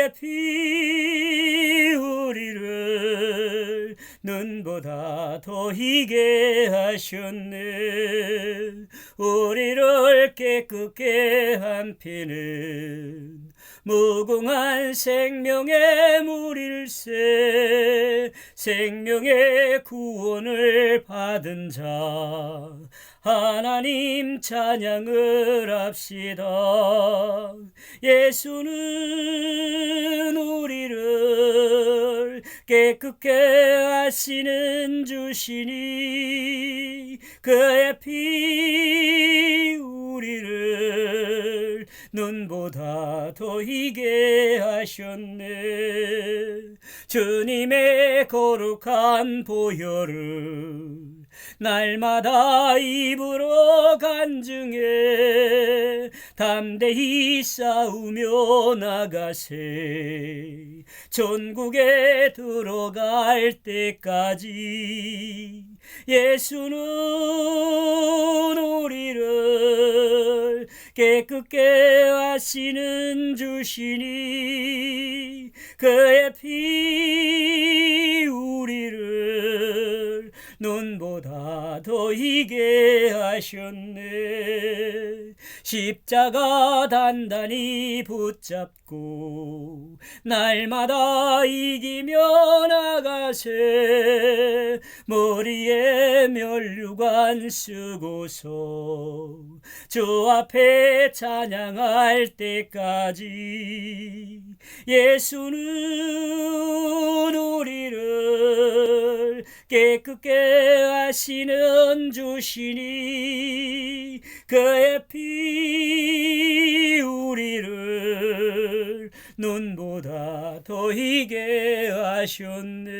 의피 우리를 눈보다 더 희게 하셨네. 우리를 깨끗게 한 피는 무궁한 생명의 물일세 생명의 구원을 받은 자 하나님 찬양을 합시다. 예수는 우리를 깨끗게 하시는 주시니 그의 피 우리를 눈보다 더 희게 하셨네. 주님의 거룩한 보혈을 날마다 입으로 간증해 담대히 싸우며 나가세. 전국에 들어갈 때까지 예수는 깨끗게 하시는 주시니 그의 피 우리를 눈보다 더 희게 하셨네. 십자가 단단히 붙잡고 날마다 이기며 나가세 머리에 멸류관 쓰고서 주 앞에 찬양할 때까지 예수는 우리를 깨끗게 하시는 주시니 그의 피 우리를 눈보다 더 희게 하셨네